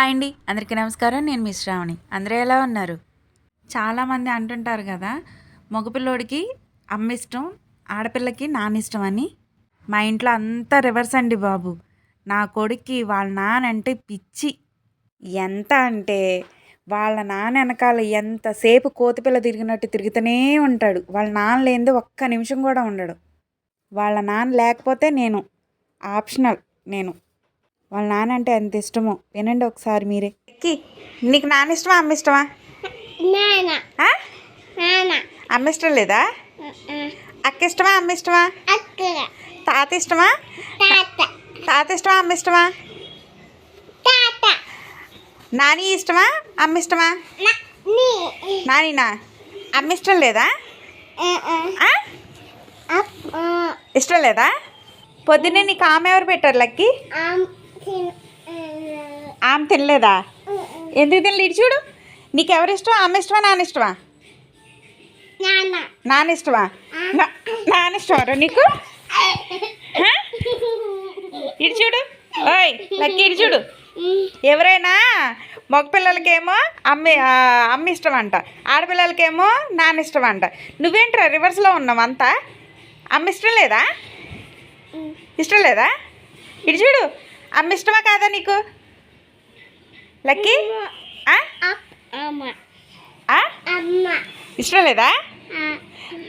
Hi అండి. అందరికీ నమస్కారం. నేను మీ శ్రావణి. అందరూ ఎలా ఉన్నారు? చాలామంది అంటుంటారు కదా మగపిల్లోడికి అమ్మ ఇష్టం ఆడపిల్లకి నాన్న ఇష్టం అని. మా ఇంట్లో అంతా రివర్స్ అండి బాబు. నా కొడుక్కి వాళ్ళ నాన్న అంటే పిచ్చి. ఎంత అంటే వాళ్ళ నాన్న వెనకాల ఎంతసేపు కోతిపిల్ల తిరిగినట్టు తిరుగుతూనే ఉంటాడు. వాళ్ళ నాన్న లేనిదే ఒక్క నిమిషం కూడా ఉండడు. వాళ్ళ నాన్న లేకపోతే నేను ఆప్షనల్ నేను వాళ్ళ నాన్న అంటే ఎంత ఇష్టమో. వినండి ఒకసారి మీరే. ఎక్కి. నీకు నాన్న ఇష్టమా అమ్మ ఇష్టమా? అమ్మ ఇష్టం లేదా? అక్క ఇష్టమా అమ్మ ఇష్టమా? తాత ఇష్టమా? తాత. ఇష్టమా అమ్మ ఇష్టమా? నాని ఇష్టమా అమ్మ ఇష్టమా? నానినా? అమ్మ ఇష్టం లేదా? ఇష్టం లేదా? పొద్దున్నే నీకు ఆమె ఎవరు పెట్టారు లక్కి? ఆమ్ తిన్ ఆమె తినలేదా? ఎందుకు తినలేదు ఇటు చూడు. నీకు ఎవరు ఇష్టం అమ్మ ఇష్టమా నాన్న ఇష్టమా నాన్న ఇష్టమా నాన్న ఇష్టమా నీకు? ఇటు చూడు. ఓయ్ లక్కి ఇటు చూడు. ఎవరైనా మగపిల్లలకేమో అమ్మ అమ్మ ఇష్టం అంట ఆడపిల్లలకేమో నాన్న ఇష్టం అంట నువ్వేంట్రా రివర్స్లో ఉన్నావు అంతా? అమ్మ ఇష్టం లేదా ఇష్టం లేదా? ఇటు చూడు. అమ్మ ఇష్టమా కాదా నీకు? లక్కీ? ఇష్టం లేదా?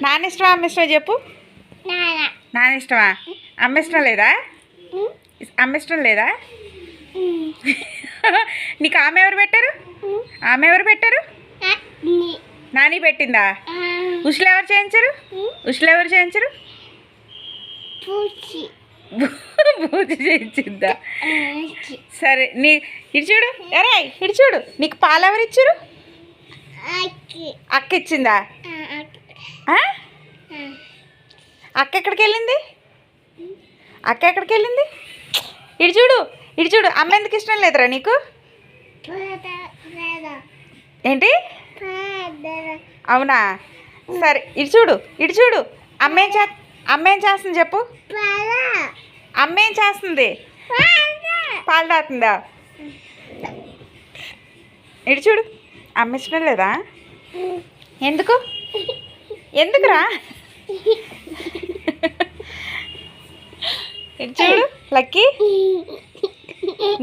నాన్న ఇష్టమా అమ్మ ఇష్టమా చెప్పు. నాన్న ఇష్టమా అమ్మ ఇష్టం లేదా? అమ్మ ఇష్టం లేదా? నీకు ఆమె ఎవరు పెట్టారు? ఆమె ఎవరు పెట్టారు? నాని. పెట్టిందా? ఉషులు ఎవరు చేయించరు? ఉషులు ఎవరు చేయించరు? పూజ చేయించిందా సరే నీ ఇటు చూడు. ఎరే ఇటు చూడు. నీకు పాలు ఎవరు ఇచ్చారు? అక్కి ఇచ్చిందా? అక్క ఎక్కడికి వెళ్ళింది? అక్క ఎక్కడికి వెళ్ళింది? ఇటు చూడు ఇటు చూడు. అమ్మ ఎందుకు ఇష్టం లేదురా నీకు? ఏంటి? అవునా? సరే ఇటు చూడు ఇటు చూడు. అమ్మ ఏం చే అమ్మ ఏం చేస్తుంది చెప్పు? అమ్మేం అమ్మ ఏం చేస్తుంది? పాలు తాగుతుందా? ఇటు చూడు. అమ్మ ఇష్టం లేదా? ఎందుకు? ఎందుకురా? ఇటు చూడు లక్కీ.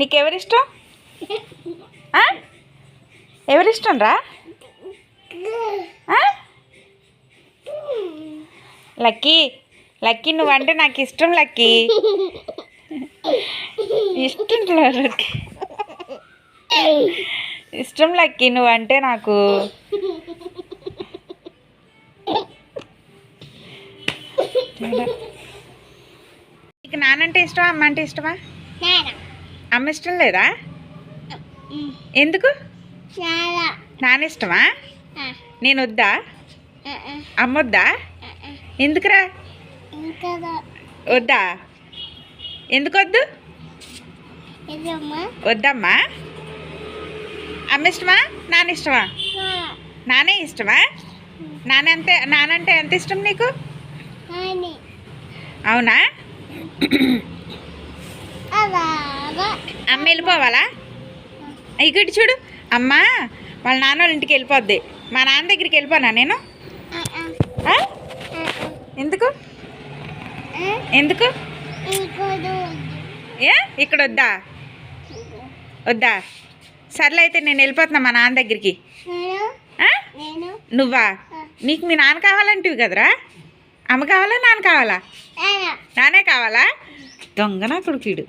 నీకెవరిష్టం? ఎవరిష్టం రా లక్కీ. లక్కీ నువ్వంటే నాకు ఇష్టం లక్కీ. ఇష్టం లక్కీ. ఇష్టం లక్కీ నువ్వంటే నాకు. నీకు నానంటే ఇష్టమా అమ్మ అంటే ఇష్టమా అమ్మ ఇష్టం లేదా? ఎందుకు? నాన్న ఇష్టమా? నేను వద్దా అమ్మ వద్దా ఎందుకురా? వద్దా? ఎందుకు వద్దు వద్దమ్మా? అమ్మ ఇష్టమా నాన్న ఇష్టమా నానే ఇష్టమా? నాన్న నానంటే ఎంత ఇష్టం నీకు? అవునా? అమ్మ వెళ్ళిపోవాలా? ఇక్కడ చూడు. అమ్మ వాళ్ళ నాన్న వాళ్ళ ఇంటికి వెళ్ళిపోద్ది. మా నాన్న దగ్గరికి వెళ్ళిపోనా నేను? ఎందుకు? ఎందుకు? ఏ? ఇక్కడ వద్దా? వద్దా? సర్లే అయితే నేను వెళ్ళిపోతున్నా మా నాన్న దగ్గరికి. నువ్వా? నీకు మీ నాన్న కావాలంటివి కదరా? అమ్మ కావాలా నాన్న కావాలా? నానే కావాలా? దొంగ నా కొడుకుడు